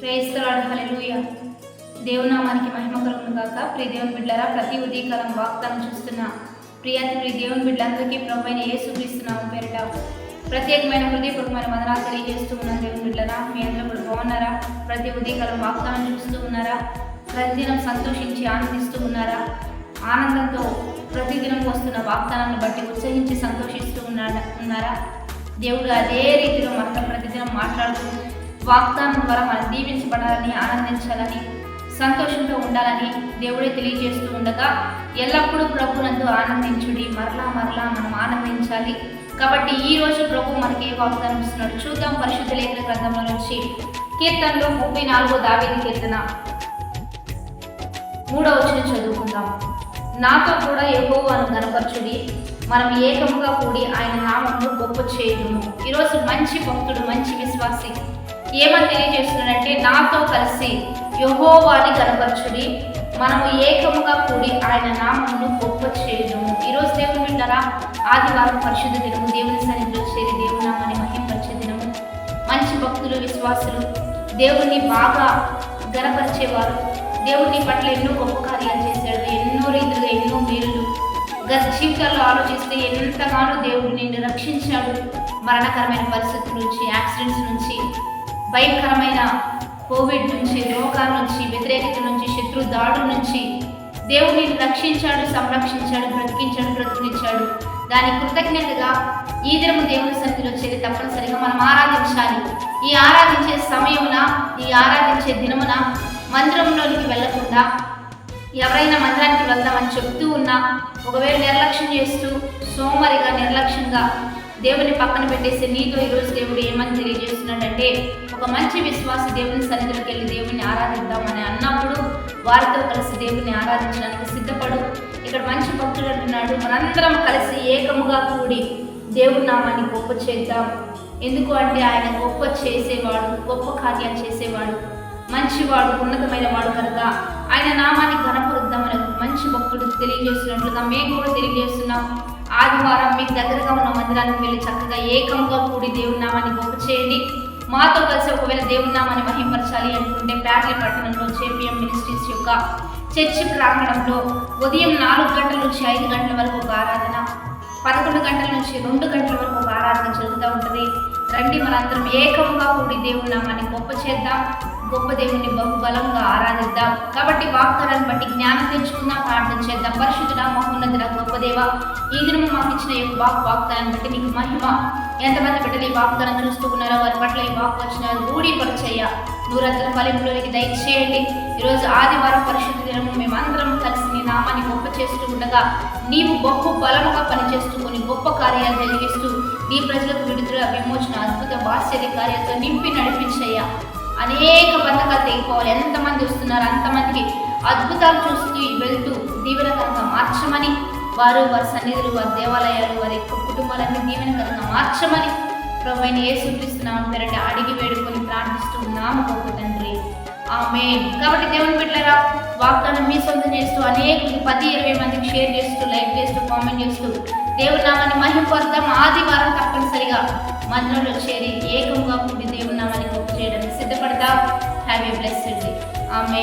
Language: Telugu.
ప్రేస్తలాడు హల్లెలూయ. దేవునామానికి మహిమ కలుగును గాక. ప్రియ దేవుని బిడ్డలారా ప్రతి ఉదయకాలం వాగ్దానం చూస్తున్న ప్రియాతి ప్రియ దేవుని బిడ్డలందరికీ ప్రభుత్వ ఏ క్రీస్తున్నాము పేరిట ప్రత్యేకమైన హృదయపూర్వమైన వందనాలు తెలియజేస్తూ ఉన్నాను దేవుని బిడ్డలారా. మీ అందరూ కూడా బాగున్నారా? ప్రతి ఉదయకాలం వాగ్దానం చూస్తూ ఉన్నారా? ప్రతిదినం సంతోషించి ఆనందిస్తూ ఉన్నారా? ఆనందంతో ప్రతిదినం వస్తున్న వాగ్దానాన్ని బట్టి ఉత్సహించి సంతోషిస్తూ ఉన్నారా? ఉన్నారా? దేవుడు అదే రీతిలో మనతో ప్రతిదినం మాట్లాడుతూ వాగ్దానం ద్వారా మనం దీవించబడాలని ఆనందించాలని సంతోషంతో ఉండాలని దేవుడే తెలియజేస్తూ ఉండగా ఎల్లప్పుడూ ప్రభునందు ఆనందించుడి. మరలా మరలా మనం ఆనందించాలి. కాబట్టి ఈ రోజు ప్రభు మనకి ఏ వాగ్దానం ఇస్తున్నాడు? చూద్దాం పరిశుద్ధ లేఖన గ్రంథంలో నుంచి కీర్తనలో ముప్పై నాలుగో దావేది కీర్తన. మూడో వచ్చిన చదువుకుందాం. నాతో కూడా యెహోవాను కనపరచుడి మనం ఏకముగా కూడి ఆయన నామమును గొప్ప చేయదుము ఈరోజు మంచి భక్తుడు మంచి విశ్వాసి. ఏమని తెలియజేస్తున్నాడంటే నాతో కలిసి యహోవాని కనపరచుడి. మనము ఏకముగా కూడి ఆయన నామమును గొప్ప చేయడము ఈరోజు దేవుని వింటారా ఆదివారం పరిశుద్ధ దినము దేవుని సన్నిధిలో చేరి దేవుని నామాన్ని మహింపరిచే దినము. మంచి భక్తులు విశ్వాసులు దేవుణ్ణి బాగా గనపరిచేవారు. దేవుని పట్ల ఎన్నో గొప్ప కార్యాలు చేశాడు. ఎన్నో రీతిగా ఎన్నో మేలులు. గత జీవితాల్లో ఆలోచిస్తే ఎంతగానో దేవుడు నిన్ను రక్షించాడు. మరణకరమైన పరిస్థితుల నుంచి యాక్సిడెంట్స్ నుంచి భయంకరమైన కోవిడ్ నుంచి రోగాల నుంచి వ్యతిరేకత నుంచి శత్రు దాడు నుంచి దేవుని రక్షించాడు సంరక్షించాడు బ్రతికించాడు బ్రతికించాడు. దాని కృతజ్ఞతగా ఈ దినము దేవుని సన్నిధిలో చేరి తప్పనిసరిగా మనం ఆరాధించాలి. ఈ ఆరాధించే సమయమున ఈ ఆరాధించే దినమున మందిరంలోనికి వెళ్ళకుండా ఎవరైనా మందిరానికి వెళ్దామని చెప్తూ ఉన్నా ఒకవేళ నిర్లక్ష్యం చేస్తూ సోమరిగా నిర్లక్ష్యంగా దేవుని పక్కన పెట్టేసి నీతో ఈరోజు దేవుడు ఏమని తెలియజేస్తున్నాడంటే ఒక మంచి విశ్వాస దేవుని సన్నిధిలోకి వెళ్ళి దేవుని ఆరాధిద్దామని అన్నప్పుడు వారితో కలిసి దేవుని ఆరాధించడానికి సిద్ధపడు. ఇక్కడ మంచి భక్తుడు అంటున్నాడు మనందరం కలిసి ఏకముగా కూడి దేవుని నామాన్ని గొప్ప చేద్దాం. ఎందుకు అంటే ఆయన గొప్ప చేసేవాడు గొప్ప కార్యాలు చేసేవాడు మంచివాడు ఉన్నతమైన వాడు కనుక ఆయన నామాన్ని ఘనపరుద్దామని మంచి భక్తుడు తెలియజేస్తున్నట్లుగా మేము కూడా తెలియజేస్తున్నాం. ఆదివారం మీకు దగ్గరగా ఉన్న మందిరానికి వెళ్ళి చక్కగా ఏకంగా కూడి దేవుని నామాన్ని గొప్ప చేయండి. మాతో కలిసి ఒకవేళ దేవుని నామాన్ని మహింపరచాలి అనుకుంటే ప్యాట్లీ పట్టణంలో జేపీఎం మినిస్ట్రీస్ యొక్క చర్చి ప్రాంగణంలో ఉదయం నాలుగు గంటల నుంచి ఐదు గంటల వరకు ఒక ఆరాధన పదకొండు గంటల నుంచి రెండు గంటల వరకు ఒక ఆరాధన జరుగుతూ ఉంటుంది. రండి మనందరం ఏకంగా కూడి దేవుని నామాన్ని గొప్ప చేద్దాం. గొప్ప దేవుని బహుబలంగా ఆరాధిద్దాం. కాబట్టి వాగ్దానాన్ని బట్టి జ్ఞానం తెచ్చుకుందాం ప్రార్థన చేద్దాం. పరిశుద్ధుడ మహోన్నతుడ గొప్ప దేవ ఈ దినము మాకు ఇచ్చిన ఈ వాక్ వాగ్దానాన్ని బట్టి నీకు మహిమ. ఎంతమంది బిడ్డలు ఈ వాగ్దానం చూస్తూ ఉన్నారో వారి పట్ల ఈ వాక్ వచ్చిన రూఢీపరిచయ్య నూరంతల ఫలింపులోనికి దయచేయండి. ఈరోజు ఆదివారం పరిశుద్ధ దినము మేమందరం కలిసి నీ నామాన్ని గొప్ప చేస్తూ ఉండగా నీవు గొప్ప బలముగా పనిచేస్తూ కొన్ని గొప్ప కార్యాలు జరిగిస్తూ నీ ప్రజలకు విడుదల విమోచన అద్భుత ఆశ్చర్య కార్యాలతో నింపి నడిపించయ్యా. అనేక బంధకాలు తెగిపోవాలి. ఎంతమంది వస్తున్నారు అంతమందికి అద్భుతాలు చూస్తూ వెళ్తూ దీవెనకరంగా మార్చమని వారు వారి సన్నిధులు వారి దేవాలయాలు వారి కుటుంబాలన్నీ దీవెనకరంగా మార్చమని ప్రభుత్వ ఏ పేరట అడిగి ప్రార్థిస్తూ ఉన్నాము తండ్రి. ఆమె కాబట్టి దేవుని బిడ్డరా వాగ్దానం మీ సొంతం చేస్తూ అనేక పది ఇరవై మందికి షేర్ చేస్తూ లైక్ చేస్తూ కామెంట్ చేస్తూ దేవుని నామాన్ని మహింపొద్దాం ఆదివారం తప్పనిసరిగా మధ్యలో చేరి ఏకంగా కూడి దేవుని నామాన్ని గొప్ప చేయడానికి సిద్ధపడతాం హ్యావ్ ఏ బ్లెస్డ్ డే ఆమె